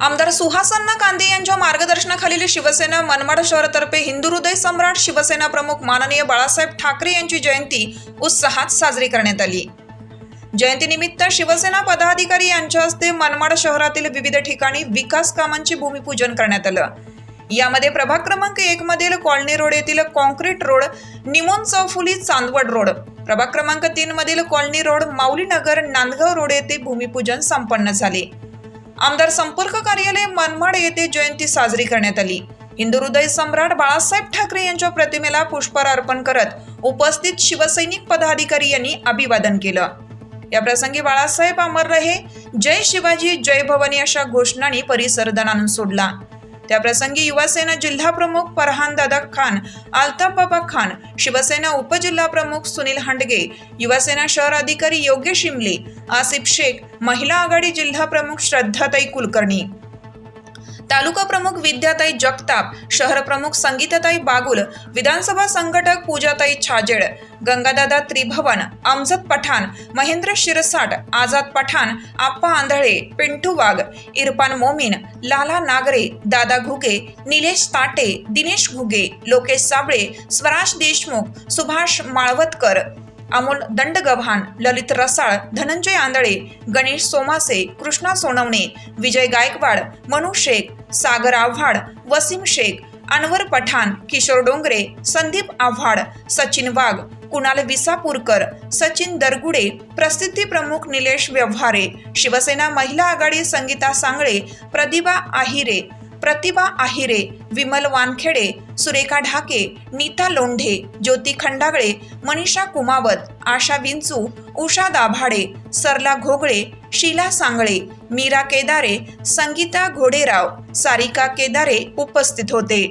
आमदार सुहासन्ना कांदे यांच्या मार्गदर्शनाखालील शिवसेना मनमाड शहरातर्फे हिंदू हृदय सम्राट शिवसेना प्रमुख माननीय बाळासाहेब ठाकरे यांची जयंती उत्साहात साजरी करण्यात आली. जयंतीनिमित्त शिवसेना पदाधिकारी यांच्या हस्ते मनमाड शहरातील विविध ठिकाणी विकास कामांचे भूमिपूजन करण्यात आलं. यामध्ये प्रभाग क्रमांक एक मधील कॉलनी रोड येथील कॉन्क्रीट रोड निमोन चौफुली चांदवड रोड प्रभाग क्रमांक तीन मधील colony road Mauli Nagar Nandgaon road येथे भूमिपूजन संपन्न झाले. आमदार संपर्क कार्यालय मनमाड येथे जयंती साजरी करण्यात आली. हिंदू हृदय सम्राट बाळासाहेब ठाकरे यांच्या प्रतिमेला पुष्पहार अर्पण करत उपस्थित शिवसैनिक पदाधिकारी यांनी अभिवादन केलं. या प्रसंगी बाळासाहेब अमर रहे जय शिवाजी जय भवानी अशा घोषणांनी परिसर दणानून सोडला. त्या प्रसंगी युवासेना जिल्हा प्रमुख फरहान दादा खान आल्ताफ बाबा खान शिवसेना उपजिल्हा प्रमुख सुनील हांडगे युवासेना शहर अधिकारी योगेश शिमले आसिफ शेख महिला आघाडी जिल्हा प्रमुख श्रद्धाताई कुलकर्णी. तालुका प्रमुख विद्याताई जगताप शहर प्रमुख संगीताताई बागुल विधानसभा संघटक पूजाताई छाजेड गंगादादा त्रिभवन अमजद पठाण महेंद्र शिरसाट आझाद पठाण आप्पा आंधळे पिंटू वाघ इरफान मोमीन लाला नागरे दादा घुगे निलेश ताटे दिनेश घुगे लोकेश साबळे स्वराज देशमुख सुभाष माळवतकर अमोल दंडगव्हाण ललित रसाळ धनंजय आंधळे गणेश सोमासे कृष्णा सोनवणे विजय गायकवाड मनु शेख सागर आव्हाड वसीम शेख अनवर पठाण किशोर डोंगरे संदीप आव्हाड सचिन वाघ कुणाल विसापूरकर सचिन दरगुडे प्रसिद्धी प्रमुख निलेश व्यवहारे शिवसेना महिला आघाडी संगीता सांगळे प्रतिभा आहिरे प्रतिभा आहिरे विमल वानखेडे सुरेखा ढाके नीता लोंढे ज्योती खंडागळे मनीषा कुमावत आशा विंचू उषा दाभाडे सरला घोगळे शीला सांगळे मीरा केदारे संगीता घोडेराव सारिका केदारे उपस्थित होते.